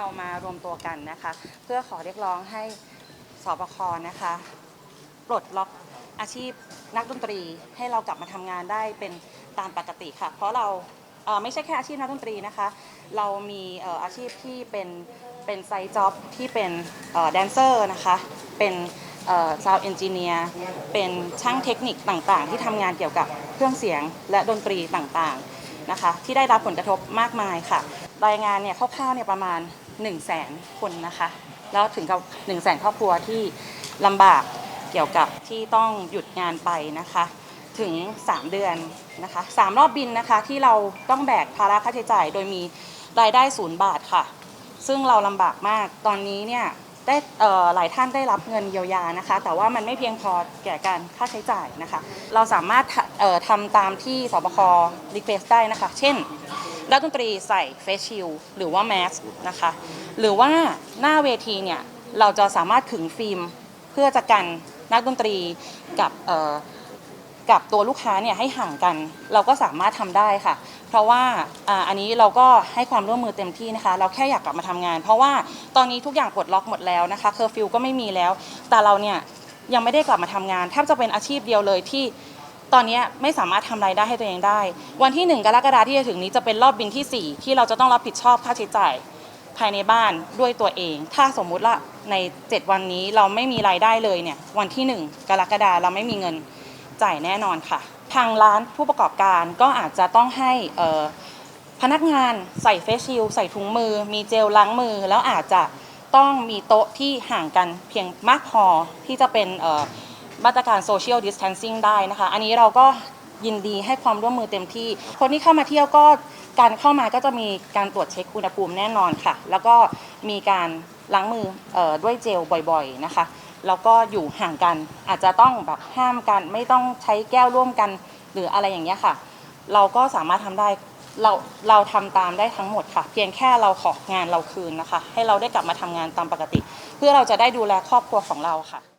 เรามารวมตัวกันนะคะ เพื่อขอเรียกร้องให้สบคนะคะปลดล็อกอาชีพนักดนตรีให้เรากลับมาทำงานได้เป็นตามปกติค่ะ เพราะเราเไม่ใช่แค่อาชีพนักดนตรีนะคะ เรามีเอ่ออาชีพที่เป็นเป็นไซต์จ็อบที่เป็นแดนเซอร์นะคะ เป็นซาวด์เอนจิเนียร์เป็นช่างเทคนิคต่างๆ ที่ทำงานเกี่ยวกับเครื่องเสียงและดนตรีต่างๆนะคะ ที่ได้รับผลกระทบมากมายค่ะ รายงานเนี่ยคร่าวๆเนี่ยประมาณ 1 0 0 0 0แสนคนนะคะ แล้วถึงกับ1 0 0 0 0แสนครอบครัวที่ลำบากเกี่ยวกับที่ต้องหยุดงานไปนะคะ ถึง 3 เดือนนะคะสามรอบบินนะคะที่เราต้องแบกภาระค่าใช้จ่าย โดยมีรายได้ศูนย์บาทค่ะ ซึ่งเราลำบากมากตอนนี้เนี่ยได้หลายท่านได้รับเงินเยียวยานะคะ แต่ว่ามันไม่เพียงพอแก่การค่าใช้จ่ายนะคะ เราสามารถทะเอ่อทำตามที่สบครีเควสได้นะคะ เช่นนักดนตรีใส่เฟสชิลหรือว่าแมสนะคะ หรือว่าหน้าเวทีเนี่ยเราจะสามารถขึงฟิล์มเพื่อจะกันนักดนตรีกับกับตัวลูกค้าเนี่ยให้ห่างกัน เราก็สามารถทำได้ค่ะ เพราะว่าอันนี้เราก็ให้ความร่วมมือเต็มที่นะคะ เราแค่อยากกลับมาทำงาน เพราะว่าตอนนี้ทุกอย่างปลดล็อกหมดแล้วนะคะเคอร์ฟิวก็ไม่มีแล้ว แต่เราเนี่ยยังไม่ได้กลับมาทำงานแทบจะเป็นอาชีพเดียวเลยที่ตอนนี้ไม่สามารถทำรายได้ให้ตัวเองได้ วันที่ 1 กรกฎาคมที่จะถึงนี้จะเป็นรอบบินที่ 4 ที่เราจะต้องรับผิดชอบค่าใช้จ่าย ภายในบ้านด้วยตัวเอง ถ้าสมมุติว่าใน 7 วันนี้เราไม่มีรายได้เลยเนี่ย วันที่ 1 กรกฎาคมเราไม่มีเงินจ่ายแน่นอนค่ะ ทางร้านผู้ประกอบการก็อาจจะต้องให้พนักงานใส่เฟซชิลใส่ถุงมือ มีเจลล้างมือ แล้วอาจจะต้องมีโต๊ะที่ห่างกันเพียงมากพอที่จะเป็นมาตรการ social distancing ได้นะคะ อันนี้เราก็ ยินดีให้ความร่วมมือเต็มที่ คนที่เข้ามาเที่ยวก็การเข้ามาก็จะมีการตรวจเช็คอุณหภูมิแน่นอนค่ะ แล้วก็มีการล้างมือออด้วยเจลบ่อยๆนะคะแล้วก็อยู่ห่างกันอาจจะต้องแบบห้ามกัน ไม่ต้องใช้แก้วร่วมกันหรืออะไรอย่างเงี้ยค่ะ เราก็สามารถทำได้เราเราทำตามได้ทั้งหมดค่ะ เพียงแค่เราของานเราคืนนะคะ ให้เราได้กลับมาทำงานตามปกติ เพื่อเราจะได้ดูแลครอบครัวของเราค่ะ